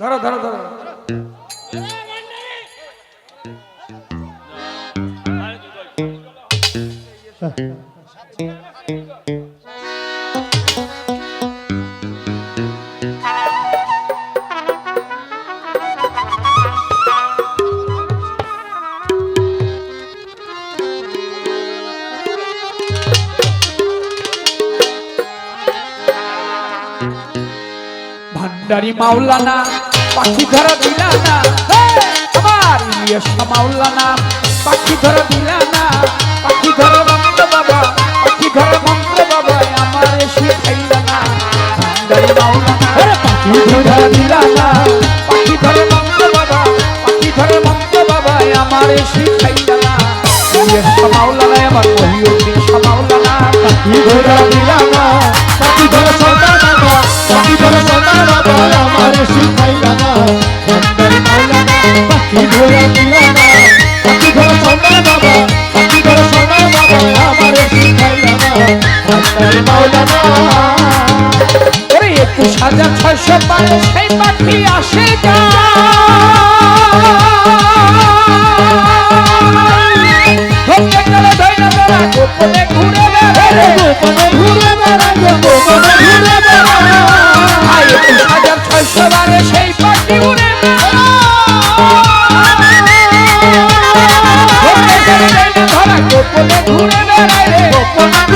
ধরো ধরো ধরো। ভান্ডারি মাওলানা পাখি ধরা দিলানা আমার ইলিয়াস মাওলানা পাখি ধরা দিলানা পাখি ধরা মন্ত্র বাবা পাখি ধরা মন্ত্র বাবা আমার শিখাইলানা ভান্ডারি মাওলানা পাখি ধরা দিলানা পাখি ধরা মন্ত্র বাবা পাখি ধরা মন্ত্র বাবা আমার শিখাইলানা ইলিয়াস মাওলানা আমার মহিউদ্দিন মাওলানা পাখি ধরা দিলানা ওরে একুশ হাজার ছয়শো সেই পাখি আসে গোপনে ঘুরে বেড়ায়। গোপনে ঘুরে বেড়ায় গোপনে ঘুরে বেড়ায়। একুশ হাজার ছয়শো বারে সেই পাখি উড়ে ধরতে গেলে ধৈর্য ধরা গোপনে ঘুরে বেড়ায় রে। গোপনে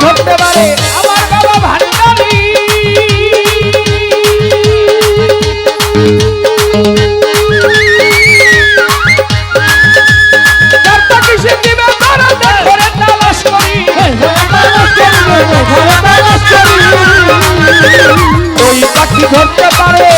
ধরাতে ধরে তালাশ করি। ওই পাখি ধরতে পারে।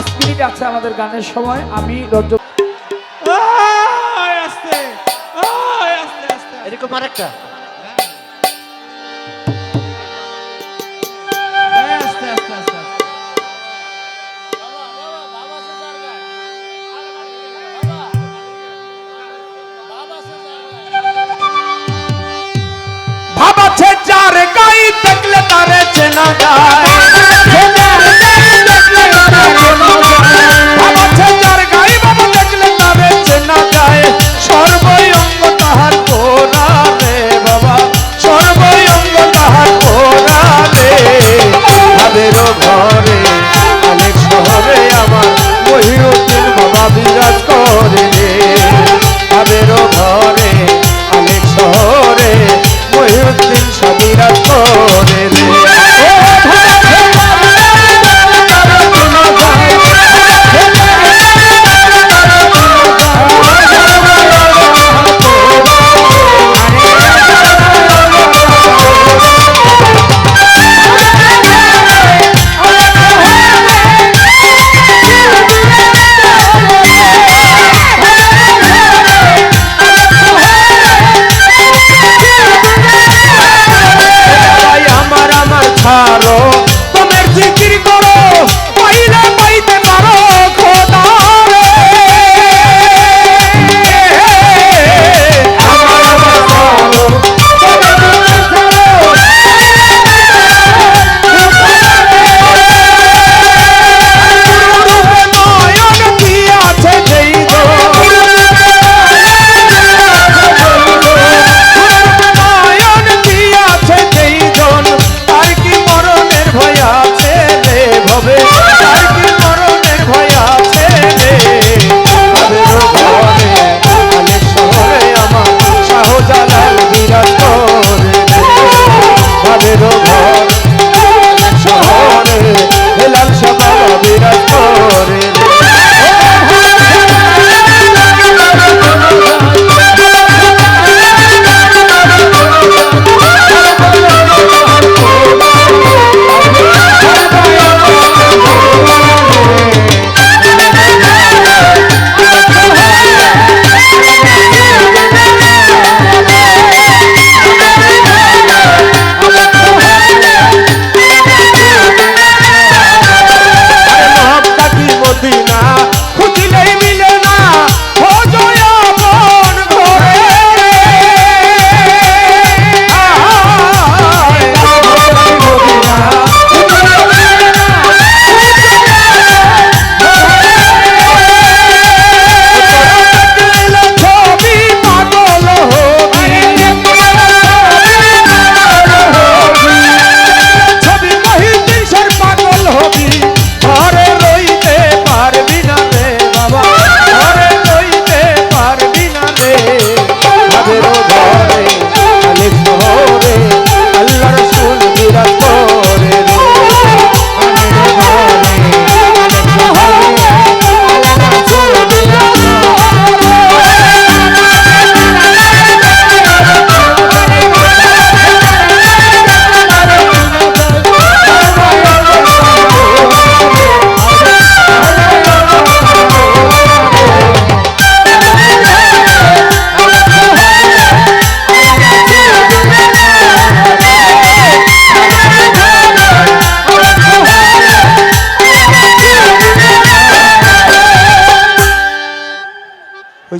পাঁচ মিনিট আছে আমাদের গানের সময় আমি রজ্জ এরকম আরেকটা। ভাবাছে যার গাই দেখলে তারে চেনা যায়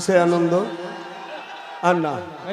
হয়েছে আনন্দ? আর না।